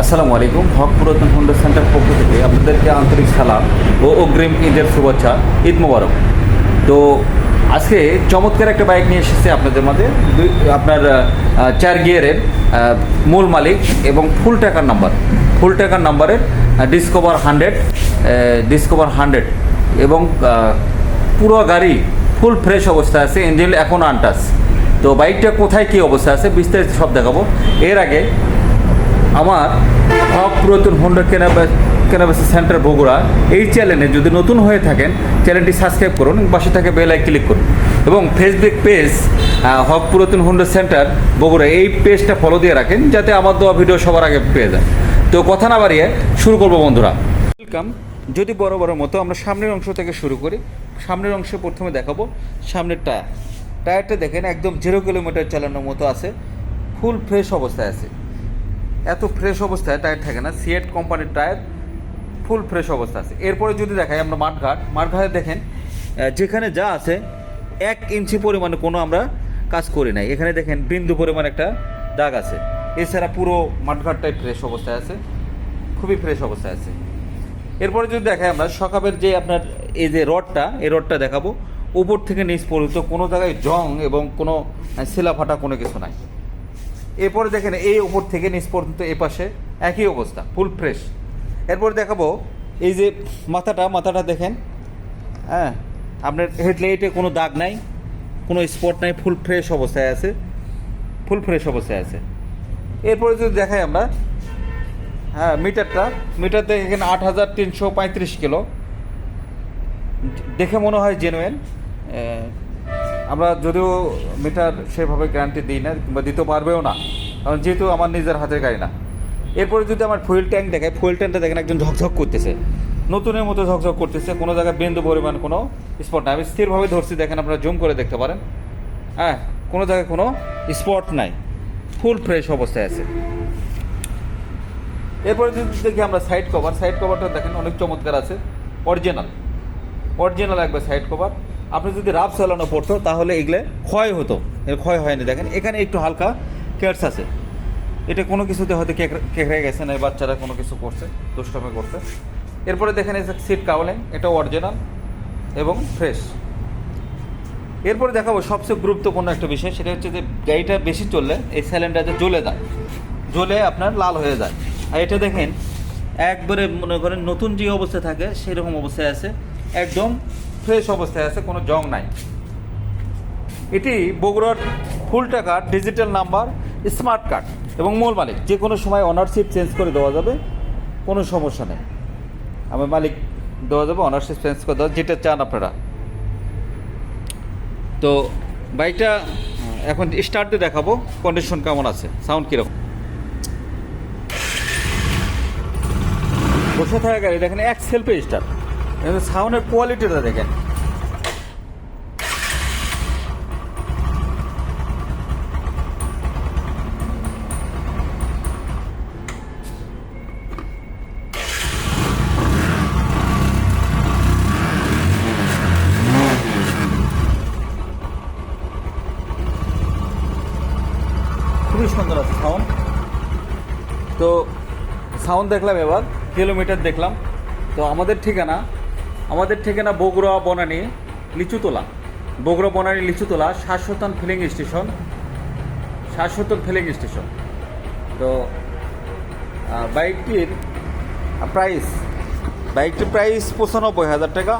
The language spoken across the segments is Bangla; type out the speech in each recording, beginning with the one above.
আসসালামু আলাইকুম, হক পুরাতন হোন্ডা সেন্টার পক্ষ থেকে আপনাদেরকে আন্তরিক সালাম ও অগ্রিম ঈদের শুভেচ্ছা, ঈদ মোবারক। তো আজকে চমৎকার একটা বাইক নিয়ে এসেছে আপনাদের মাঝে। আপনার চার গিয়ারের মূল মালিক এবং ফুল টাকার নাম্বার ফুল টাকার নাম্বারের ডিসকভার হান্ড্রেড ডিসকভার হান্ড্রেড এবং পুরো গাড়ি ফুল ফ্রেশ অবস্থায় আছে ইঞ্জিন এখন আনটাস তো বাইকটা কোথায়, কী অবস্থা আছে, বিস্তারিত সব দেখাবো। এর আগে আমার হক পুরাতন হোন্ডা কেনাবে কেনাবেসি সেন্টার বগুড়া এই চ্যানেলে যদি নতুন হয়ে থাকেন, চ্যানেলটি সাবস্ক্রাইব করুন, পাশে থাকে বেল আই ক্লিক করুন এবং ফেসবুক পেজ হক পুরাতন হোন্ডা সেন্টার বগুড়া এই পেজটা ফলো দিয়ে রাখেন যাতে আমার দেওয়া ভিডিও সবার আগে পেয়ে যায় তো কথা না বাড়িয়ে শুরু করব বন্ধুরা। ওয়েলকাম যদি বড় বড় মতো আমরা সামনের অংশ থেকে শুরু করি, সামনের অংশে প্রথমে দেখাবো। সামনের টায়ার টায়ারটা দেখেন একদম জিরো কিলোমিটার চালানোর মতো আছে ফুল ফ্রেশ অবস্থায় আছে। এত ফ্রেশ অবস্থায় টায়ার থাকে না সিয়েট কোম্পানির টায়ার ফুল ফ্রেশ অবস্থা আছে। এরপরে যদি দেখাই আমরা মাঠঘাট, মাঠঘাটে দেখেন যেখানে যা আছে, এক ইঞ্চি পরিমাণে কোনো আমরা কাজ করি নাই। এখানে দেখেন বিন্দু পরিমাণ একটা দাগ আছে। এছাড়া পুরো মাঠঘাটটাই ফ্রেশ অবস্থায় আছে, খুবই ফ্রেশ অবস্থায় আছে। এরপরে যদি দেখাই আমরা সকাবের যে আপনার এই যে রডটা, এই রডটা দেখাবো। উপর থেকে নিচ পর্যন্ত কোনো জায়গায় জং এবং কোনো শিলা ফাটা কোনো কিছু নাই। এরপরে দেখেন এই উপর থেকে নিচ পর্যন্ত এ পাশে একই অবস্থা, ফুল ফ্রেশ এরপরে দেখাবো, এই যে মাথাটা মাথাটা দেখেন হ্যাঁ আপনার হেডলাইটে কোনো দাগ নাই, কোনো স্পট নাই, ফুল ফ্রেশ অবস্থায় আছে, ফুল ফ্রেশ অবস্থায় আছে। এরপরে যদি দেখাই আমরা হ্যাঁ মিটারটা মিটার দেখে এখানে আট হাজার তিনশো পঁয়ত্রিশ কিলো। দেখে মনে হয় জেনুয়েন আমরা যদিও মিটার সেভাবে গ্যারান্টি দিই না, কিংবা দিতে পারবেও না, কারণ যেহেতু আমার নিজের হাতের গাড়ি না। এরপরে যদি আমার ফুয়েল ট্যাঙ্ক দেখায় ফুয়েল ট্যাঙ্কটা দেখেন একজন ঝকঝক করতেছে। নতুনের মতো ঝকঝক করতেছে, কোনো জায়গায় বিন্দু পরিমাণ কোনো স্পট নাই। আমি স্থিরভাবে ধরছি, দেখেন আপনারা জুম করে দেখতে পারেন। হ্যাঁ কোনো জায়গায় কোনো স্পট নাই। ফুল ফ্রেশ অবস্থায় আছে। এরপরে যদি দেখি আমরা সাইড কভার সাইড কভারটা দেখেন, অনেক চমৎকার আছে। অরিজিনাল অরিজিনাল একবার সাইড কভার আপনি যদি রাফ চালানো পড়তো, তাহলে এগুলো ক্ষয় হতো। ক্ষয় হয়নি। দেখেন, এখানে একটু হালকা কেয়ার্স আছে। এটা কোনো কিছুতে হয়তো কেকড়ে গেছে না বাচ্চারা কোনো কিছু করছে, দুষ্টমি করছে। এরপরে দেখেন এই সিট কাউলিং এটা অরিজিনাল এবং ফ্রেশ এরপরে দেখাবো সবচেয়ে গুরুত্বপূর্ণ একটা বিষয়, সেটা হচ্ছে যে গাড়িটা বেশি চললে এই সিলিন্ডারটা জ্বলে যায়। জ্বলে আপনার লাল হয়ে যায়। আর এটা দেখেন, একবারে মনে করেন নতুন যে অবস্থায় থাকে, সেরকম অবস্থায় আছে। একদম ফ্রেশ অবস্থায় আছে, কোনো জং নাই। এটি বগুড়ার ফুল টাকার ডিজিটাল নাম্বার, স্মার্ট কার্ড এবং মূল মালিক। যে কোনো সময় অনারশিপ চেঞ্জ করে দেওয়া যাবে, কোনো সমস্যা নেই। আমার মালিক দেওয়া যাবে অনারশিপ চেঞ্জ করে দেওয়া যেটা চান আপনারা। তো বাইকটা এখন স্টার্ট দেখাবো কন্ডিশন কেমন আছে সাউন্ড কীরকম। বসে থাকা গাড়ি, দেখেন, এক সেলফে স্টার্ট সাউন্ডের কোয়ালিটিটা দেখেন। খুবই সুন্দর আছে সাউন্ড। তো সাউন্ড দেখলাম এবার, কিলোমিটার দেখলাম। তো আমাদের ঠিকানা আমাদের ঠিকানা Bogura Banani, Lichutola. Bogura Banani, Lichutola, Shashwatan filling station. Shashwatan filling station. তো বাইকটির প্রাইস বাইকটির প্রাইস পঁচানব্বই হাজার টাকা।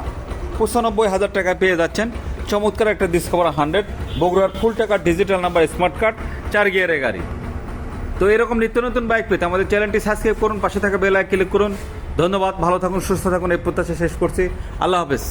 পঁচানব্বই হাজার টাকা পেয়ে যাচ্ছেন। চমৎকার একটা ডিসকভার হান্ড্রেড বগুড়ার ফুল টাকার ডিজিটাল নাম্বার স্মার্ট কার্ড চার গিয়ারের গাড়ি। তো এরকম নিত্য নতুন বাইক পেতে আমাদের চ্যানেলটি সাবস্ক্রাইব করুন, পাশে থাকা বেল আইকন ক্লিক করুন। ধন্যবাদ ভালো থাকুন সুস্থ থাকুন এই প্রত্যাশা শেষ করছি। আল্লাহ হাফেজ।